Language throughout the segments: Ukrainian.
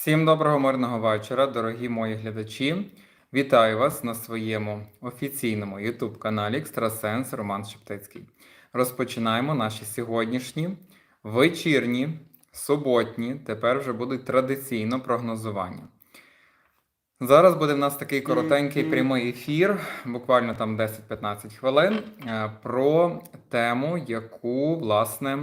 Всім доброго мирного вечора, дорогі мої глядачі. Вітаю вас на своєму офіційному YouTube каналі Екстрасенс Роман Шептицький. Розпочинаємо наші сьогоднішні вечірні, суботні, тепер вже будуть традиційно прогнозування. Зараз буде в нас такий коротенький прямий ефір, буквально там 10-15 хвилин, е, про тему, яку, власне,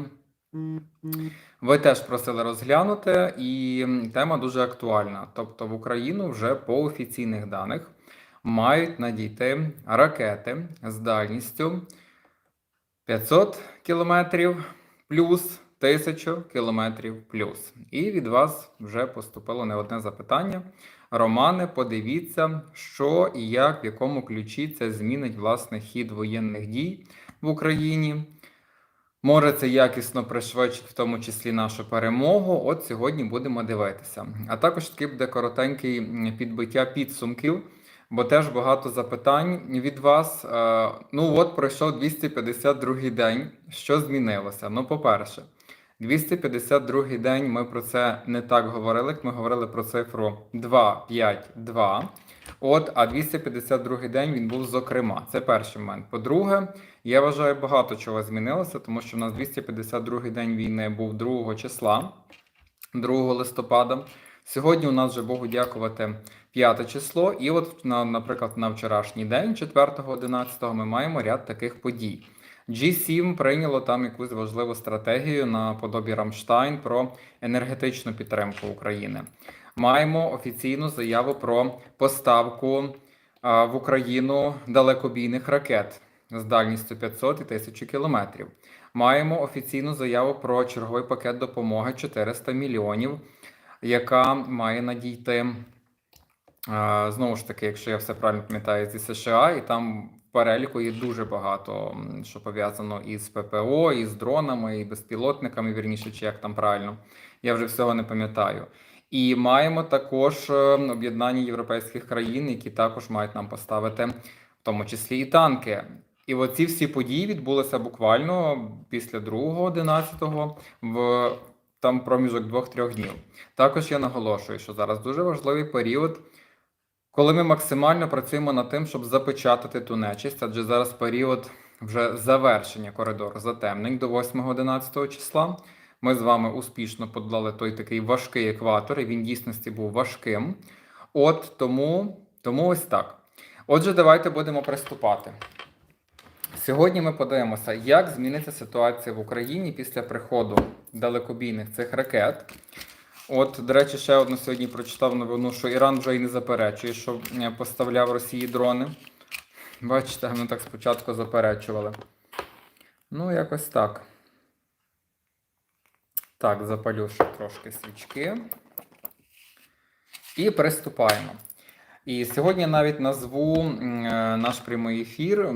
ви теж просили розглянути, і тема дуже актуальна. Тобто в Україну вже по офіційних даних мають надійти ракети з дальністю 500 кілометрів плюс 1000 кілометрів плюс. І від вас вже поступило не одне запитання. Романе, подивіться, що і як, в якому ключі це змінить власне хід воєнних дій в Україні. Може це якісно пришвидшить, в тому числі нашу перемогу. От сьогодні будемо дивитися. А також таки буде коротенький підбиття підсумків, бо теж багато запитань від вас. Е, Ну от пройшов 252 день. Що змінилося? Ну, по-перше, 252 день ми про це не так говорили, ми говорили про цифру 2, 5, 2. От, а 252 день він був зокрема. Це перший момент. По-друге, я вважаю, багато чого змінилося, тому що в нас 252 день війни був 2 числа, 2 листопада. Сьогодні у нас вже Богу дякувати 5 число, і от, на, наприклад, на вчорашній день, 4-11, ми маємо ряд таких подій. G7 прийняло там якусь важливу стратегію на подобі Рамштайн про енергетичну підтримку України. Маємо офіційну заяву про поставку в Україну далекобійних ракет з дальністю 500 і 1000 кілометрів. Маємо офіційну заяву про черговий пакет допомоги 400 мільйонів, яка має надійти знову ж таки, якщо я все правильно пам'ятаю, зі США, і там в переліку є дуже багато, що пов'язано із ППО, із дронами, і безпілотниками, вірніше, чи як там правильно. Я вже всього не пам'ятаю. І маємо також е, об'єднання європейських країн, які також мають нам поставити, в тому числі і танки. І оці всі події відбулися буквально після 2.11 в там проміжок двох-трьох днів. Також я наголошую, що зараз дуже важливий період, коли ми максимально працюємо над тим, щоб запечатати ту нечисть, адже зараз період вже завершення коридору затемнень до 8-11 числа. Ми з вами успішно подолали той такий важкий екватор, і він дійсності був важким. От тому, тому ось так. Отже, давайте будемо приступати. Сьогодні ми подивимося, як зміниться ситуація в Україні після приходу далекобійних цих ракет. От, до речі, ще одну сьогодні прочитав новину, що Іран вже і не заперечує, що е, поставляв Росії дрони. Бачите, вони так спочатку заперечували. Ну, якось так. Так, запалю ще трошки свічки. І приступаємо. І сьогодні навіть назву е, наш прямий ефір,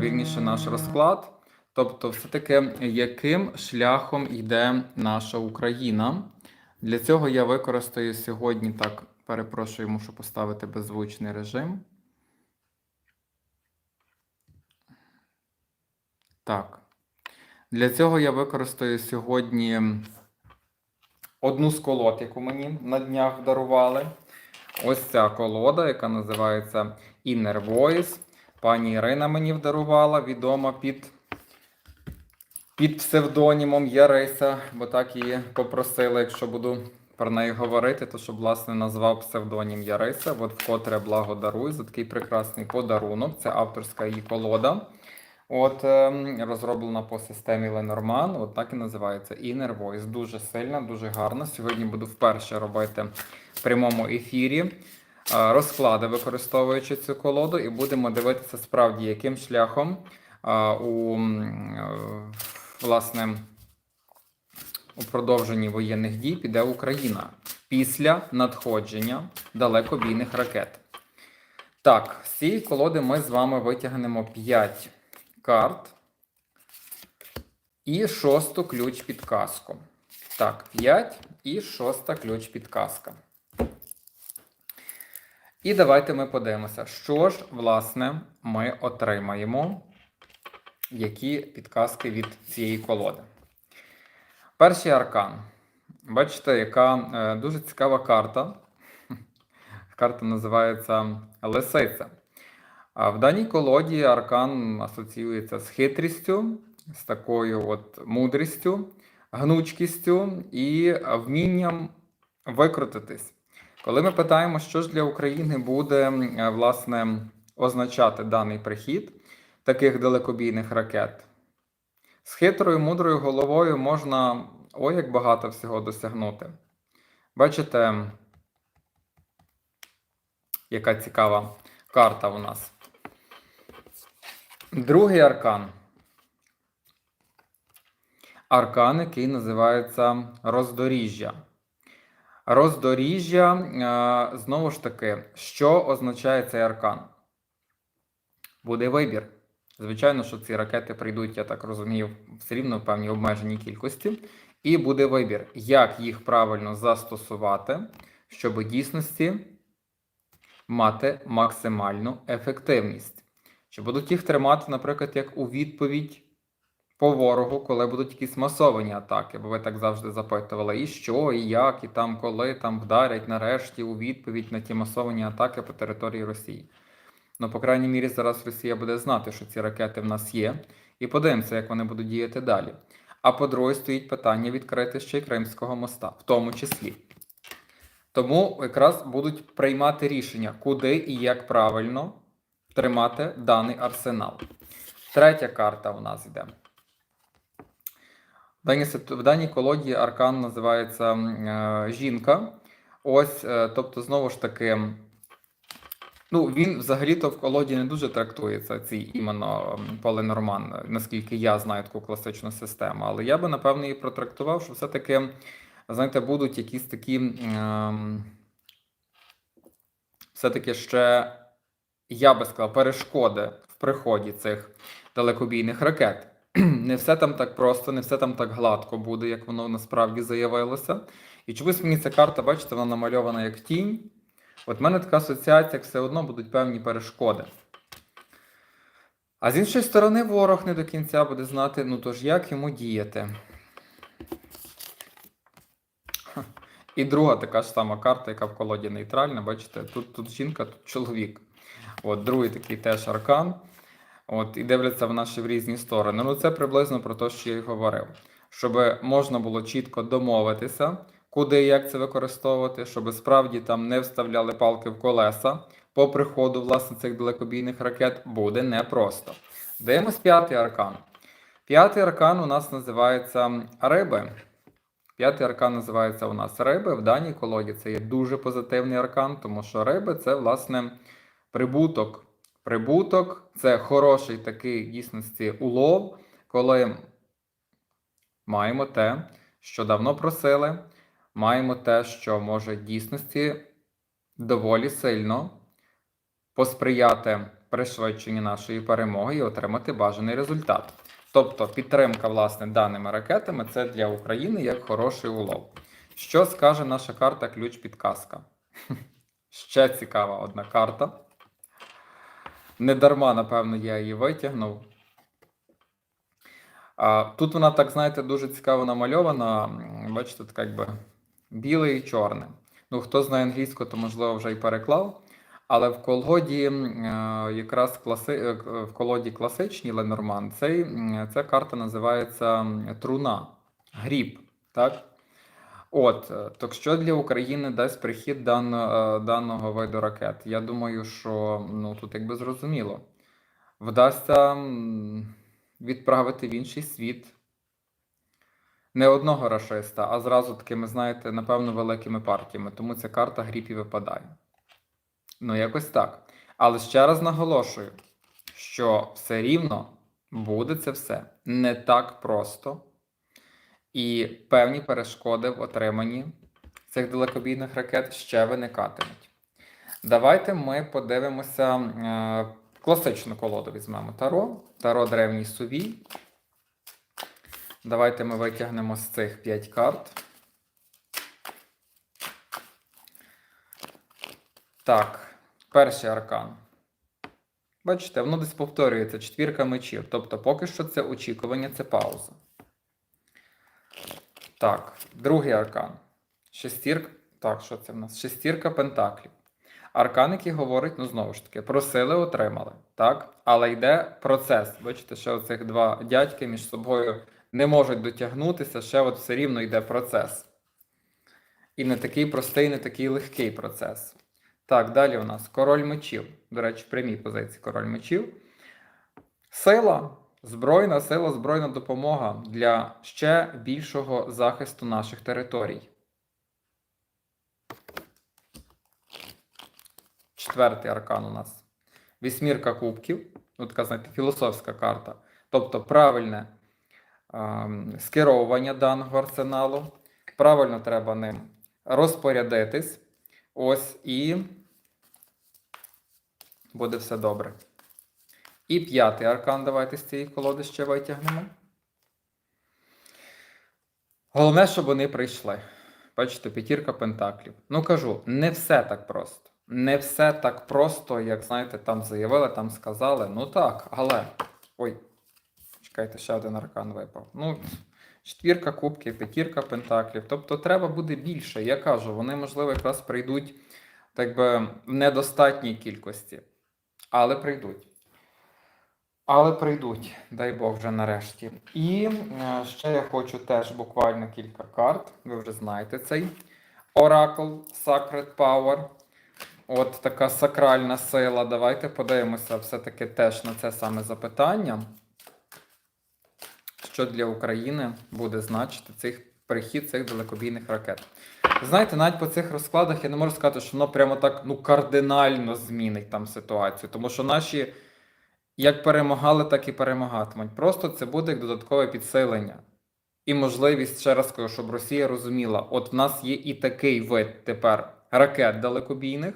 вірніше наш розклад. Тобто, все-таки, яким шляхом йде наша Україна. Для цього я використаю сьогодні так, перепрошую, мушу поставити беззвучний режим. Так. Для цього я використаю сьогодні одну з колод, яку мені на днях дарували. Ось ця колода, яка називається Inner Voice. Пані Ірина мені вдарувала, відома під, під псевдонімом Яриса, бо так її попросили, якщо буду про неї говорити, то щоб власне назвав псевдонім Яриса. От вкотре благодарую за такий прекрасний подарунок. Це авторська її колода. От ем, розроблена по системі Lenormand, от так і називається Inner Voice. Дуже сильна, дуже гарна. Сьогодні буду вперше робити в прямому ефірі е, розклади, використовуючи цю колоду, і будемо дивитися справді, яким шляхом е, у е, власне у продовженні воєнних дій піде Україна після надходження далекобійних ракет. Так, з цієї колоди ми з вами витягнемо 5 карт і шосту ключ підказку. Так, 5 і шоста ключ підказка. І давайте ми подивимося, що ж, власне, ми отримаємо, які підказки від цієї колоди. Перший аркан. Бачите, яка е, дуже цікава карта. Карта називається Лисиця. В даній колоді аркан асоціюється з хитрістю, з такою от мудрістю, гнучкістю і вмінням викрутитись. Коли ми питаємо, що ж для України буде власне означати даний прихід таких далекобійних ракет, з хитрою мудрою головою можна ой як багато всього досягнути. Бачите, яка цікава карта у нас. Другий аркан. Аркан, який називається роздоріжжя. Роздоріжжя, е, знову ж таки, що означає цей аркан? Буде вибір. Звичайно, що ці ракети прийдуть, я так розумію, все рівно в певній обмеженій кількості. І буде вибір, як їх правильно застосувати, щоб у дійсності мати максимальну ефективність. Чи будуть їх тримати, наприклад, як у відповідь по ворогу, коли будуть якісь масовані атаки, бо ви так завжди запитували, і що, і як, і там, коли там вдарять нарешті у відповідь на ті масовані атаки по території Росії. Ну, по крайній мірі, зараз Росія буде знати, що ці ракети в нас є, і подивимося, як вони будуть діяти далі. А по-друге, стоїть питання відкрити ще й Кримського моста, в тому числі. Тому якраз будуть приймати рішення, куди і як правильно тримати даний арсенал. Третя карта у нас йде. В даній, колоді аркан називається е, жінка. Ось, е, тобто, знову ж таки, ну, він взагалі-то в колоді не дуже трактується, цей іменно Поленорман, наскільки я знаю таку класичну систему. Але я би, напевно, і протрактував, що все-таки, знаєте, будуть якісь такі. ем, все-таки ще, я би сказав, перешкоди в приході цих далекобійних ракет. Не все там так просто, не все там так гладко буде, як воно насправді заявилося. І чомусь мені ця карта, бачите, вона намальована як тінь. От в мене така асоціація, все одно будуть певні перешкоди. А з іншої сторони, ворог не до кінця буде знати, ну тож як йому діяти. І друга така ж сама карта, яка в колоді нейтральна, бачите, тут, тут жінка, тут чоловік. От, другий такий теж аркан. От, і дивляться в наші в різні сторони. Ну, це приблизно про те, що я й говорив. Щоб можна було чітко домовитися, куди і як це використовувати, щоб справді там не вставляли палки в колеса по приходу власне цих далекобійних ракет, буде непросто. Дивимось п'ятий аркан. П'ятий аркан у нас називається риби. П'ятий аркан називається у нас риби. В даній колоді це є дуже позитивний аркан, тому що риби це, власне, прибуток. Прибуток це хороший такий дійсності улов, коли маємо те, що давно просили, маємо те, що може дійсності доволі сильно посприяти пришвидшенню нашої перемоги і отримати бажаний результат. Тобто підтримка власне даними ракетами це для України як хороший улов. Що скаже наша карта ключ підказка? Ще цікава одна карта. Не дарма, напевно, я її витягнув. А, тут вона, так знаєте, дуже цікаво намальована. Бачите, така якби біле і чорне. Ну, хто знає англійську, то можливо вже й переклав. Але в колоді е, якраз класи... е, в колоді класичній Ленорман цей, ця карта називається труна, гріб. Так? От, е, так що для України дасть прихід дан, е, даного виду ракет? Я думаю, що ну, тут якби зрозуміло. Вдасться відправити в інший світ не одного рашиста, а зразу такими, знаєте, напевно, великими партіями. Тому ця карта гріб і випадає. Ну, якось так. Але ще раз наголошую, що все рівно буде це все не так просто, і певні перешкоди в отриманні цих далекобійних ракет ще виникатимуть. Давайте ми подивимося е, класичну колоду візьмемо Таро, Таро Древній Сувій. Давайте ми витягнемо з цих 5 карт. Так, перший аркан. Бачите, воно десь повторюється четвірка мечів. Тобто, поки що це очікування, це пауза. Так, другий аркан. Шестірка. Так, що це в нас? Шестірка пентаклів. Аркан, який говорить, ну знову ж таки, просили, отримали. Так? Але йде процес. Бачите, ще оцих два дядьки між собою не можуть дотягнутися, ще от все рівно йде процес. І не такий простий, не такий легкий процес. Так, далі у нас король мечів. До речі, в прямій позиції король мечів. Сила, збройна сила, збройна допомога для ще більшого захисту наших територій. Четвертий аркан у нас. Вісьмірка кубків. Ну, така, знаєте, філософська карта. Тобто правильне ем, скеровування даного арсеналу. Правильно треба ним розпорядитись. Ось і буде все добре. І п'ятий аркан давайте з цієї колоди ще витягнемо. Головне, щоб вони прийшли. Бачите, п'ятірка пентаклів. Ну кажу, не все так просто. Не все так просто, як знаєте, там заявили, там сказали. Ну так, але. Ой, чекайте, ще один аркан випав. Ну, четвірка кубків, п'ятірка пентаклів. Тобто треба буде більше. Я кажу, вони, можливо, якраз прийдуть так би, в недостатній кількості. Але прийдуть. Але прийдуть, дай Бог вже нарешті. І е, ще я хочу теж буквально кілька карт. Ви вже знаєте цей Oracle Sacred Power. От така сакральна сила. Давайте подивимося все-таки теж на це саме запитання. Що для України буде значити цих прихід цих далекобійних ракет? Знаєте, навіть по цих розкладах я не можу сказати, що воно прямо так ну, кардинально змінить там ситуацію. Тому що наші як перемагали, так і перемагатимуть. Просто це буде як додаткове підсилення. І можливість, ще раз кажу, щоб Росія розуміла, от в нас є і такий вид тепер ракет далекобійних,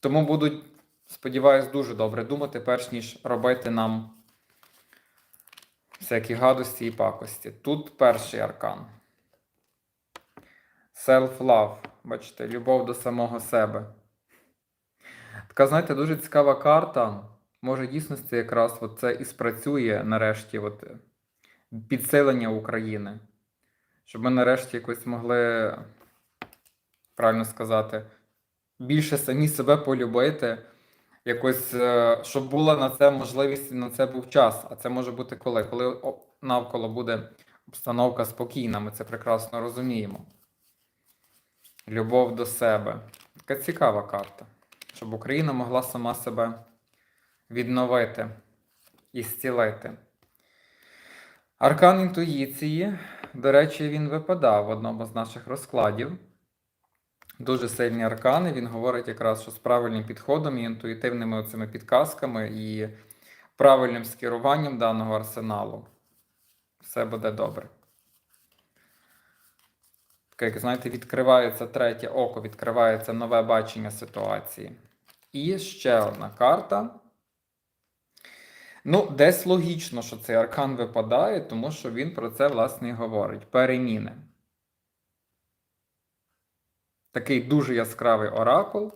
тому будуть, сподіваюсь, дуже добре думати, перш ніж робити нам всякі гадості і пакості. Тут перший аркан. Self-love. Бачите, любов до самого себе. Така, знаєте, дуже цікава карта. Може, дійсності якраз от це і спрацює нарешті от, е, підсилення України. Щоб ми нарешті якось могли, правильно сказати, більше самі себе полюбити, якось, е, щоб була на це можливість і на це був час. А це може бути коли? Коли навколо буде обстановка спокійна, ми це прекрасно розуміємо. Любов до себе. Така цікава карта. Щоб Україна могла сама себе відновити і зцілити. Аркан інтуїції, до речі, він випадав в одному з наших розкладів. Дуже сильні аркани. Він говорить якраз, що з правильним підходом і інтуїтивними оцими підказками і правильним скеруванням даного арсеналу все буде добре. Як знаєте, відкривається третє око, відкривається нове бачення ситуації. І ще одна карта. Ну, десь логічно, що цей аркан випадає, тому що він про це, власне, і говорить. Переміни. Такий дуже яскравий оракул.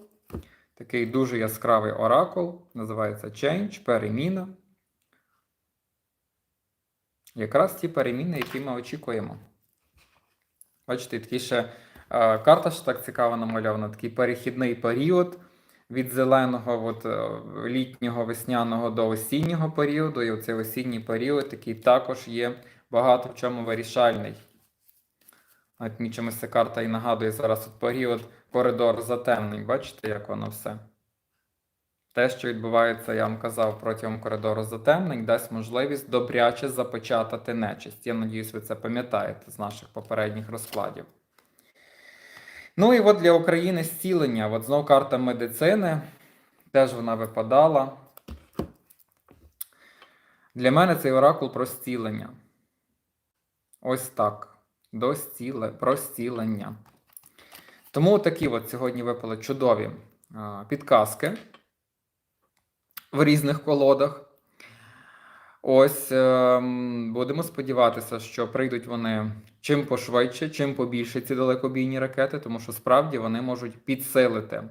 Такий дуже яскравий оракул. Називається Change, переміна. Якраз ті переміни, які ми очікуємо. Бачите, такий ще е, карта ж так цікаво намальована, такий перехідний період від зеленого от, е, літнього весняного до осіннього періоду. І оцей осінній період, який також є багато в чому вирішальний. От мені ця карта і нагадує зараз от період коридор затемнень. Бачите, як воно все? Те, що відбувається, я вам казав, протягом коридору затемнень, дасть можливість добряче запечатати нечисть. Я надіюсь, ви це пам'ятаєте з наших попередніх розкладів. Ну і от для України зцілення. От знов карта медицини. Теж вона випадала. Для мене цей оракул про зцілення. Ось так. До зціле, про зцілення. Тому такі от сьогодні випали чудові підказки в різних колодах. Ось ем, будемо сподіватися, що прийдуть вони чим пошвидше, чим побільше ці далекобійні ракети, тому що справді вони можуть підсилити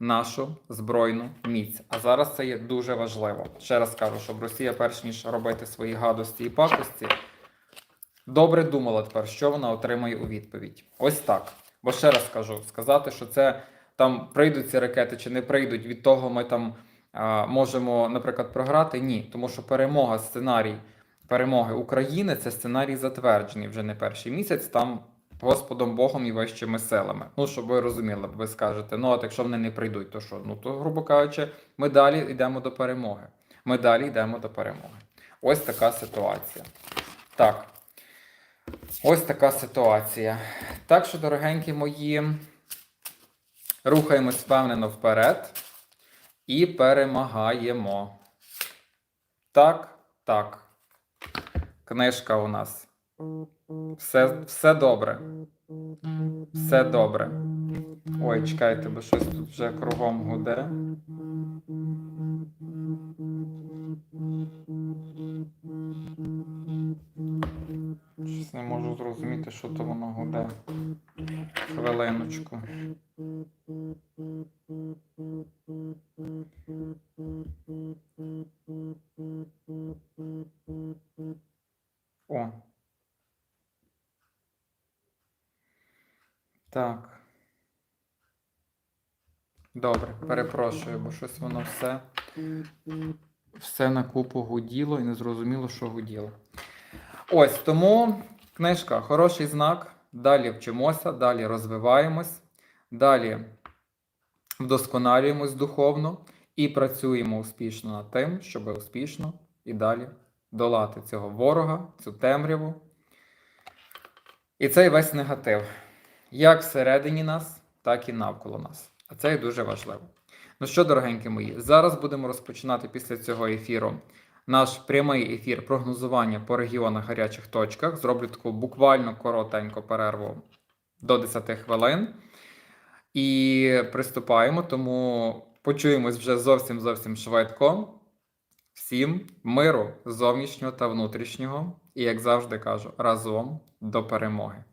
нашу збройну міць. А зараз це є дуже важливо. Ще раз кажу, щоб Росія, перш ніж робити свої гадості і пакості, добре думала тепер, що вона отримає у відповідь. Ось так. Бо ще раз кажу, сказати, що це там прийдуть ці ракети чи не прийдуть, від того ми там можемо, наприклад, програти. Ні, тому що перемога, сценарій перемоги України це сценарій затверджений вже не перший місяць. Там Господом Богом і вищими силами. Ну, щоб ви розуміли, ви скажете, ну от якщо вони не прийдуть, то що? Ну то, грубо кажучи, ми далі йдемо до перемоги. Ми далі йдемо до перемоги. Ось така ситуація. Так. Ось така ситуація. Так що, дорогенькі мої, рухаємось впевнено вперед і перемагаємо. Так, так. Книжка у нас. Все, все добре. Все добре. Ой, чекайте, бо щось тут вже кругом гуде. Щось не можу зрозуміти, що то воно гуде. Хвилиночку. Так. Добре, перепрошую, бо щось воно все, все на купу гуділо і не зрозуміло, що гуділо. Ось тому книжка хороший знак. Далі вчимося, далі розвиваємось, далі вдосконалюємось духовно і працюємо успішно над тим, щоб успішно і далі долати цього ворога, цю темряву. І цей весь негатив, як всередині нас, так і навколо нас. А це і дуже важливо. Ну що, дорогенькі мої, зараз будемо розпочинати після цього ефіру наш прямий ефір прогнозування по регіонах гарячих точках. Зроблю таку буквально коротеньку перерву до 10 хвилин. І приступаємо, тому почуємось вже зовсім зовсім швидко. Всім миру зовнішнього та внутрішнього. І, як завжди кажу, разом до перемоги.